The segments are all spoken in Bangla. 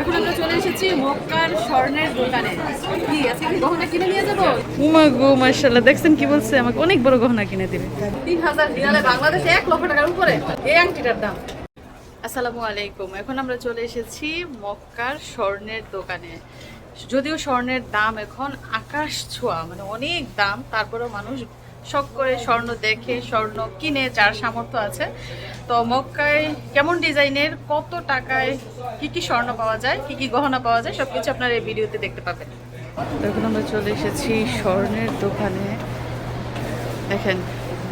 এখন আমরা চলে এসেছি মক্কার স্বর্ণের দোকানে। কি আজকে কি গহনা কিনে নিয়ে যাব? উমা গো মার্শাল্লাহ দেখছেন কি বলছে? আমাকে অনেক বড় গহনা কিনে দিবে। তিন হাজার রিয়ালে বাংলাদেশে এক লক্ষ টাকার উপরে। এই আংটিটার দাম। আসসালামু আলাইকুম। এখন আমরা চলে এসেছি মক্কার স্বর্ণের দোকানে। যদিও স্বর্ণের দাম এখন আকাশ ছোঁয়া মানে অনেক দাম তারপরেও মানুষ শখ করে স্বর্ণ দেখে, স্বর্ণ কিনে যার সামর্থ্য আছে। তো মক্কায় কেমন ডিজাইনের, কত টাকায় কি কি স্বর্ণ পাওয়া যায়, কি কি গহনা পাওয়া যায় সব কিছু আপনারা এই ভিডিওতে দেখতে পাবেন। এখন আমরা চলে এসেছি স্বর্ণের দোকানে। দেখেন,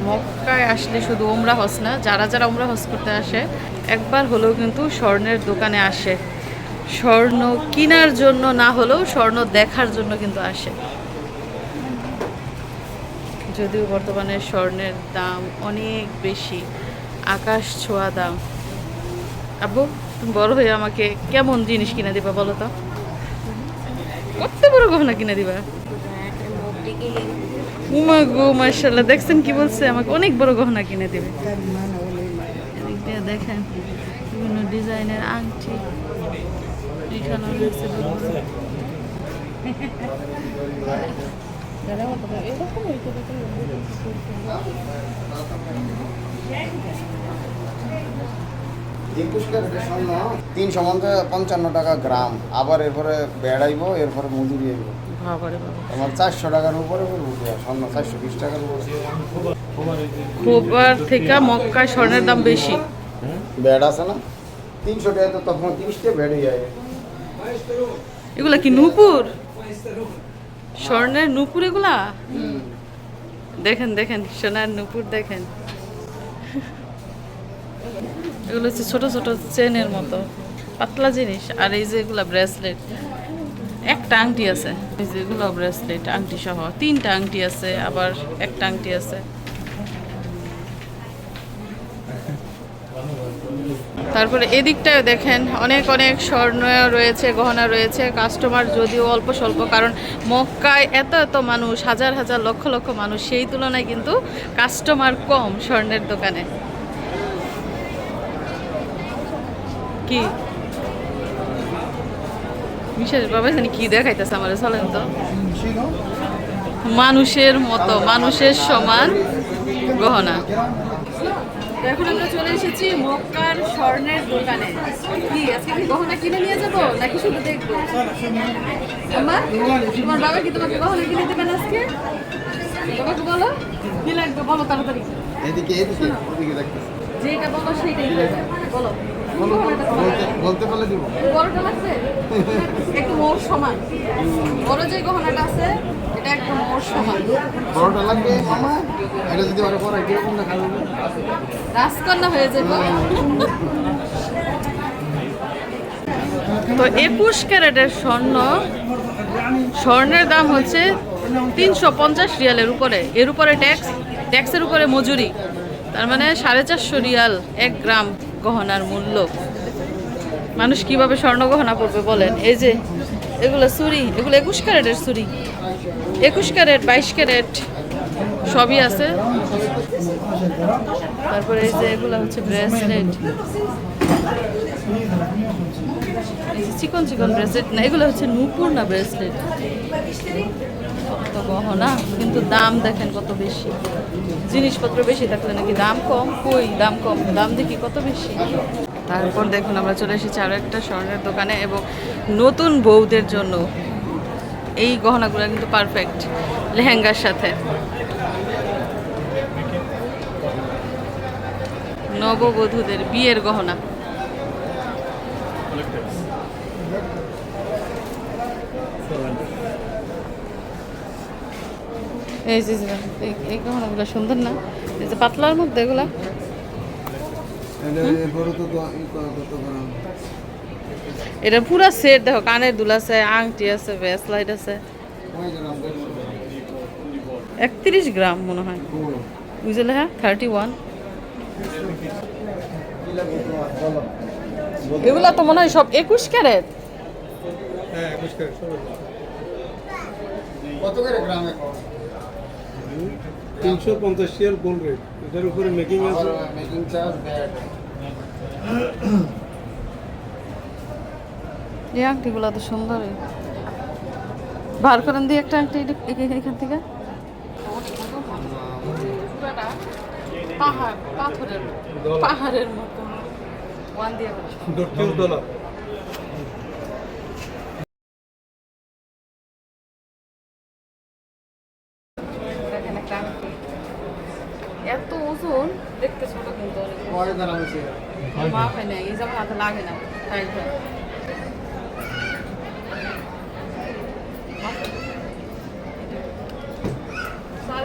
মক্কায় আসলে শুধু ওমরা হস না, যারা যারা ওমরা হস করতে আসে, একবার হলেও কিন্তু স্বর্ণের দোকানে আসে। স্বর্ণ কেনার জন্য না হলেও স্বর্ণ দেখার জন্য কিন্তু আসে। যদিও বর্তমানে স্বর্ণের দাম অনেক বেশি, আকাশ ছোঁয়া দাম। আব্বু, তুমি বড় হয়ে আমাকে কেমন জিনিস কিনে দিবা বলো তো? কত বড় গহনা কিনে দিবা? উমা গো মার্শাল্লাহ দেখছেন কি বলছে? আমাকে অনেক বড় গহনা কিনে দেবে। দেখেন, বিভিন্ন ডিজাইনের আংটি এখানেও স্বর্ণ তিনশো পঞ্চান্ন টাকা গ্রাম। আবার এরপরে বেড়াইব এরপরে মজুরি আইব তোমার চারশো টাকার উপরে স্বর্ণ চারশো বিশ টাকার উপরে। খোবার থেকে মক্কায় স্বর্ণের দাম বেশি। বেড আছে না? তিনশো টাকা তো তখন তিরিশটা বেড়ে যায় এগুলা কি নূপুর? স্বর্ণের নূপুর এগুলা? দেখেন দেখেন সোনার নূপুর দেখেন। এগুলো হচ্ছে ছোট ছোট চেনের মতো। পাতলা জিনিস। আর এই যে এগুলা ব্রেসলেট। একটা আংটি আছে। এই যে এগুলো ব্রেসলেট আংটি সহ। তিনটা আংটি আছে আবার একটা আংটি আছে। তারপরে এদিকটায় দেখেন অনেক অনেক স্বর্ণ রয়েছে, গহনা রয়েছে কাস্টমার যদিও অল্প স্বল্প, কারণ মক্কায় এত এত মানুষ, হাজার হাজার, লক্ষ লক্ষ মানুষ, সেই তুলনায় কিন্তু কাস্টমার কম স্বর্ণের দোকানে। কি? বিশেষ বাবা জানি কি দেখাইতেছে আমার, চলেন তো। মানুষের মতো, মানুষের সমান গহনা। তো এখন আমরা চলে এসেছি মক্কার স্বর্ণের দোকানে। কি আজকে কি গহনা কিনে নিয়ে যাব নাকি শুধু দেখব? আম্মা তোমার বাবা কি তোমাকে গহনা কিনে দেবেন আজকে? বাবাকে বলো। কি লাগবে? বলো তাড়াতাড়ি। এদিকে এদিকে দেখতেছি যেটা বলো সেইটাই। বলো। বলতে বলতে পারলে দিব। বড়টা লাগছে একটু মোর সমান। বড় যে গহনাটা আছে এটা একটু মোর সমান বড়টা লাগবে মামা? এটা যদি আরও পরে কীরকম দেখা যাবে রাজকন্যা হয়ে যাব। তো একুশ ক্যারেটের স্বর্ণ স্বর্ণের দাম হচ্ছে তিনশো পঞ্চাশ রিয়ালের উপরে। এর উপরে ট্যাক্স ট্যাক্সের উপরে মজুরি। তার মানে সাড়ে চারশো রিয়াল এক গ্রাম গহনার মূল্য। মানুষ কীভাবে স্বর্ণ গহনা পড়বে বলেন? এই যে এগুলো চুরি এগুলো একুশ ক্যারেটের চুরি। একুশ ক্যারেট, বাইশ ক্যারেট সবই আছে। তারপরে এই যে এগুলো হচ্ছে ব্রেসলেট। চিকন চিকন ব্রেসলেট না, এগুলো হচ্ছে নুপুর না ব্রেসলেট গহনা, কিন্তু দাম দেখেন কত বেশি। জিনিসপত্র বেশি থাকলে নাকি দাম কম। কই দাম কম? দাম দেখি কত বেশি। তারপর দেখুন, আমরা চলে এসেছি আরও একটা স্বর্ণের দোকানে এবং নতুন বউদের জন্য এই গহনাগুলো কিন্তু পারফেক্ট লেহেঙ্গার সাথে। নববধূদের বিয়ের গহনা। এই যে এই গহনাগুলো সুন্দর না? এই যে পাতলার মধ্যে এগুলা? এটা পুরা সেট দেখো কানের দুল আছে আংটি আছে ব্রেসলাইট আছে। একত্রিশ গ্রাম মনে হয়। বুঝলে হ্যাঁ? থার্টি ওয়ান এগুলা তো মনে হয় সব একুশ ক্যারেট। কত করে গ্রামে তিনশো পঞ্চাশ গোল্ড রেট। এটার উপরে মেকিং আছে। মেকিং চার্জ ব্যাট এই আংটিগুলো তো সুন্দর। বার করেন দিয়ে একটা আংটি এখান থেকে। পাহাড় পাথরের পাহাড়ের মতো। ওয়ান দিয়ে দেখেন একটা আংটি। এত ওজন দেখতে ছোট কিন্তু অনেক। মাপ হয় না এই যেমন হাতে লাগে না। তাই হয় সাড়ে পাঁচ গ্রাম তো হইব। পাঁচ গ্রাম মানে দিয়েছে ছয় গ্রাম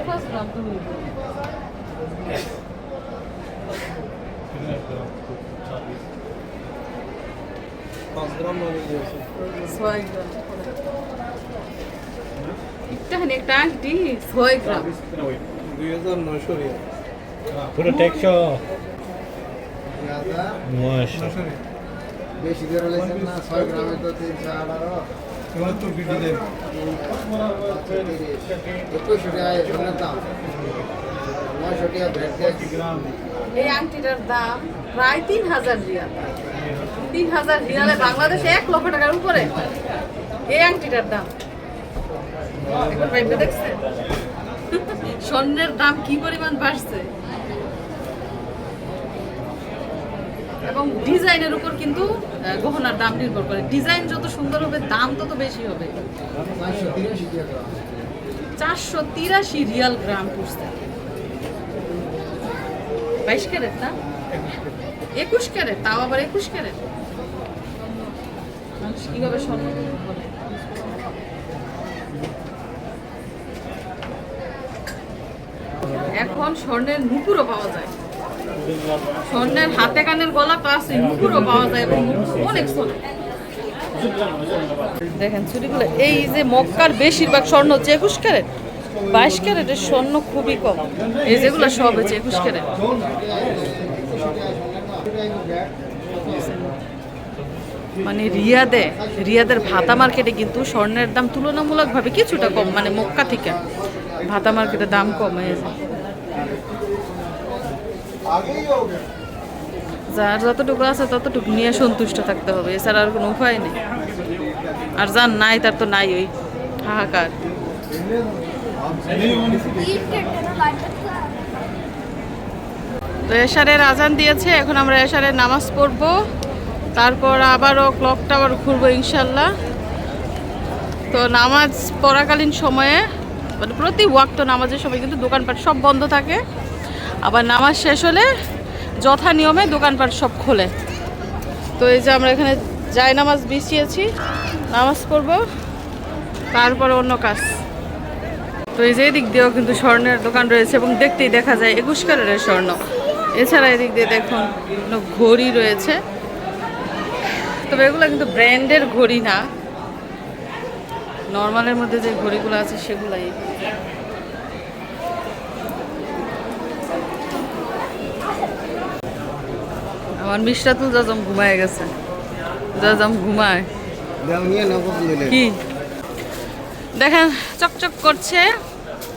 একটা আংটি ছয় গ্রাম দুই হাজার নয়শো রিয়াল। পুরো টেকশো নয়শো বেশি করে লেছেন না ছয় গ্রামে তো তিনশো আঠারো। এবার তো দেন। একুশশো টাকা সোনার দাম। নয়শো টাকা ভ্যাট এই আংটিটার দাম প্রায় তিন হাজার রিয়াল। তিন হাজার রিয়ালে বাংলাদেশে এক লক্ষ টাকার উপরে। এই আংটিটার দাম। দেখছেন? স্বর্ণের দাম কি পরিমাণ বাড়ছে? এবং ডিজাইনের উপর কিন্তু গহনার দাম নির্ভর করে। ডিজাইন যত সুন্দর হবে, দাম তত বেশি হবে। চারশো তিরাশি রিয়াল গ্রাম পড়ছে। বাইশ ক্যারেট না? একুশ ক্যারেট, তাও আবার একুশ ক্যারেট। মানুষ কীভাবে স্বর্ণ এখন স্বর্ণের নুপুরও পাওয়া যায়। স্বর্ণের হাতে কানের গলা তো আছে নুপুরও পাওয়া যায় এবং অনেক চলে দেখেন চুরিগুলো, এই যে মক্কার বেশিরভাগ স্বর্ণ হচ্ছে একুশ ক্যারেট। বাইশ ক্যারেটের স্বর্ণ খুবই কম। এই যেগুলো সব হচ্ছে একুশ ক্যারেট। মানে রিয়াদে, রিয়াদের ভাতা মার্কেটে কিন্তু স্বর্ণের দাম তুলনামূলকভাবে কিছুটা কম মানে মক্কা থেকে ভাতা মার্কেটের দাম কম যায়। যার যতটুকু আছে ততটুকু নিয়ে সন্তুষ্ট থাকতে হবে, এছাড়া আর কোনো উপায় নেই। আর যার নাই, তার তো নাই ওই হাহাকার। তো এশারের আজান দিয়েছে, এখন আমরা এশারের নামাজ পড়ব। তারপর আবারও ক্লক টাওয়ার ঘুরবো ইনশাল্লাহ। তো নামাজ পড়াকালীন সময়ে মানে প্রতি ওয়াক্ত নামাজের সময় কিন্তু দোকানপাট সব বন্ধ থাকে। আবার নামাজ শেষ হলে যথা নিয়মে দোকানপাট সব খোলে। তো এই যে আমরা এখানে যাই নামাজ বিছিয়েছি, নামাজ পড়ব, তারপরে অন্য কাজ। তো এই যে এদিক দিয়েও কিন্তু স্বর্ণের দোকান রয়েছে এবং দেখতেই দেখা যায় একুশ কালারের স্বর্ণ। এছাড়া এদিক দিয়ে দেখুন ঘড়ি রয়েছে। তবে এগুলো কিন্তু ব্র্যান্ডের ঘড়ি না। নর্মালের মধ্যে যে ঘড়িগুলো আছে সেগুলাই। আমার মিষ্টাতুল জাজম ঘুমায় গেছে। জাজম ঘুমায়। কি? দেখেন চকচক করছে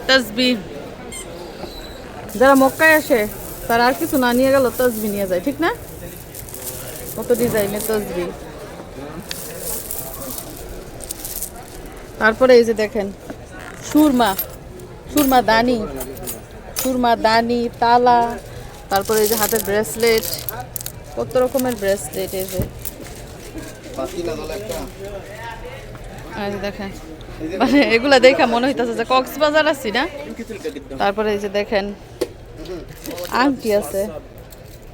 তসবি যারা মক্কায় আসে তারা আর কিছু না নিয়ে গেল তসবি নিয়ে যায় ঠিক না? কত ডিজাইনের তসবি তারপরে এই যে দেখেন সুরমা সুরমা দানি সুরমা দানি তালা তারপরে এই যে হাতের ব্রেসলেট। কত রকমের ব্রেসলেট এই যে। দেখেন। মানে এগুলা দেখা মনে হইতাছে যে কক্সবাজার আছি না? তারপরে এই যে দেখেন আংটি আছে।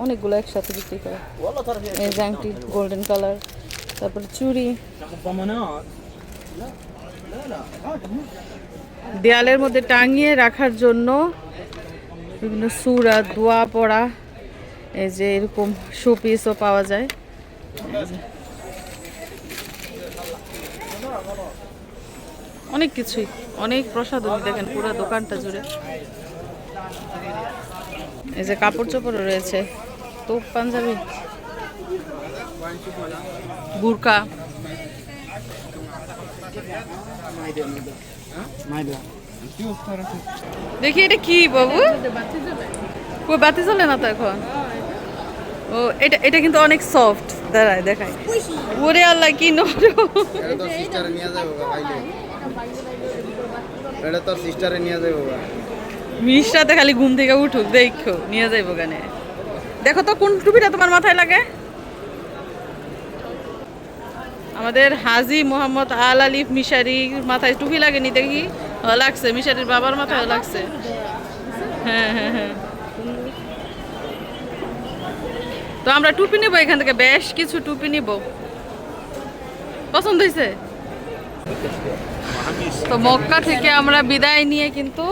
অনেকগুলো একসাথে বিক্রি করে। এই যে আংটি গোল্ডেন কালার তারপরে চুড়ি। দেয়ালের মধ্যে টাঙিয়ে রাখার জন্য বিভিন্ন সুরা দোয়া পড়া। এই যে এরকম শোপিসও পাওয়া যায়। অনেক কিছুই, অনেক প্রসাধনী দেখেন পুরো দোকানটা জুড়ে। এই যে কাপড় চোপড়ও রয়েছে, তোপ পাঞ্জাবি বুরকা দেখি এটা কি বাবু? বাতি জ্বলে না তো এখন? ও এটা এটা কিন্তু অনেক সফট দাঁড়ায় দেখাই। ওরে আল্লাহ কি নরম। এটা তো সিস্টারে নিয়ে যাব গা ভাইলে। এটা তো সিস্টারে নিয়ে যাব গা। মিষ্টাতে খালি ঘুম থেকে উঠুক দেখো নিয়ে যাইব গানে। দেখো তো কোন টুপিটা তোমার মাথায় লাগে? আমাদের হাজি মোহাম্মদ আল আলিফ মিশারি মাথায় টুপি লাগেনি দেখি? লাগছে মিশারির বাবার মাথায় লাগছে। হ্যাঁ হ্যাঁ হ্যাঁ। তো আমরা টুপি নিব এখান থেকে, বেশ কিছু টুপি নিব। পছন্দ হয়েছে? তো মক্কা থেকে আমরা বিদায় নিয়ে কিন্তু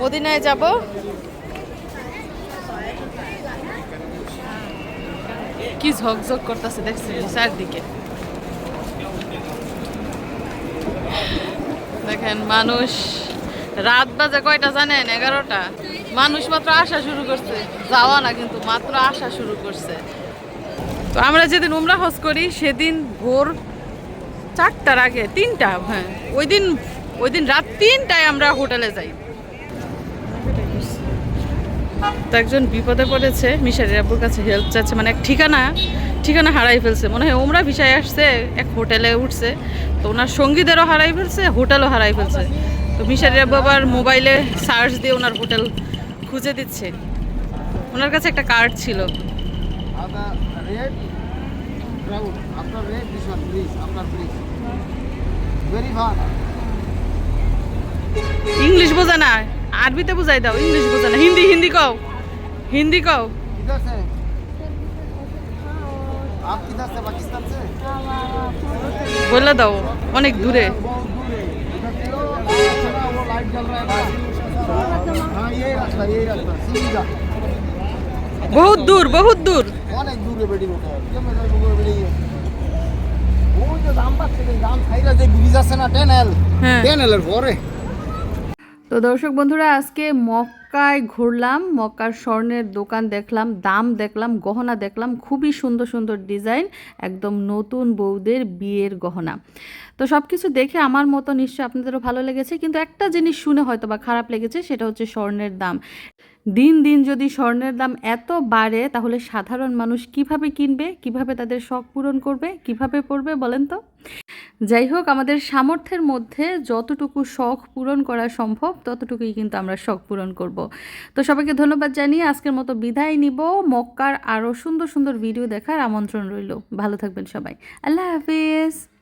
মদিনায় যাব। কি ঝকঝক করতেছে দেখছি চারদিকে। দেখেন মানুষ রাত বাজে কয়টা জানেন? এগারোটা। মানুষ মাত্র আসা শুরু করছে। যাওয়া না কিন্তু, মাত্র আসা শুরু করছে। তো আমরা যেদিন উমরা হজ করি, সেদিন ভোর চারটার আগে, তিনটা হ্যাঁ ওই দিন ওই দিন রাত তিনটায় আমরা হোটেলে যাই। তো একজন বিপদে পড়েছে, মিশারি আব্বুর কাছে হেল্প চাচ্ছে মানে এক ঠিকানা ঠিকানা হারাই ফেলছে। মনে হয় ওমরা ভিসায় আসছে, এক হোটেলে উঠছে। তো ওনার সঙ্গীদেরও হারাই ফেলছে, হোটেলও হারাই ফেলছে। তো মিশারির আব্বু আবার মোবাইলে সার্চ দিয়ে ওনার হোটেল খুঁজে দিচ্ছে ওনার কাছে একটা কার্ড ছিল ইংলিশ বোঝা না আরবিতে বুঝাই দাও ইংলিশ বোঝা না হিন্দি হিন্দি কও হিন্দি কও বলে দাও অনেক দূরে বহুত দূর বহুত দূর। অনেক দূরে বেড়ি তো পাচ্ছে না হ্যাঁ। তো দর্শক বন্ধুরা আজকে মক মক্কায় ঘুরলাম, মক্কার স্বর্ণের দোকান দেখলাম, দাম দেখলাম, গহনা দেখলাম, খুবই সুন্দর সুন্দর ডিজাইন, একদম নতুন বউদের বিয়ের গহনা। তো সব কিছু দেখে আমার মতো নিশ্চয়ই আপনাদেরও ভালো লেগেছে, কিন্তু একটা জিনিস শুনে হয়তো বা খারাপ লেগেছে, সেটা হচ্ছে স্বর্ণের দাম। দিন দিন যদি স্বর্ণের দাম এত বাড়ে, তাহলে সাধারণ মানুষ কীভাবে কিনবে, কীভাবে তাদের শখ পূরণ করবে, কীভাবে পড়বে বলেন তো? যাই হোক, আমাদের সামর্থ্যের মধ্যে যতটুকু শখ পূরণ করা সম্ভব, ততটুকুই কিন্তু আমরা শখ পূরণ করব। তো সবাইকে ধন্যবাদ জানিয়ে আজকের মতো বিদায় নিব। মক্কার আরও সুন্দর সুন্দর ভিডিও দেখার আমন্ত্রণ রইল। ভালো থাকবেন সবাই। আল্লাহ হাফিজ।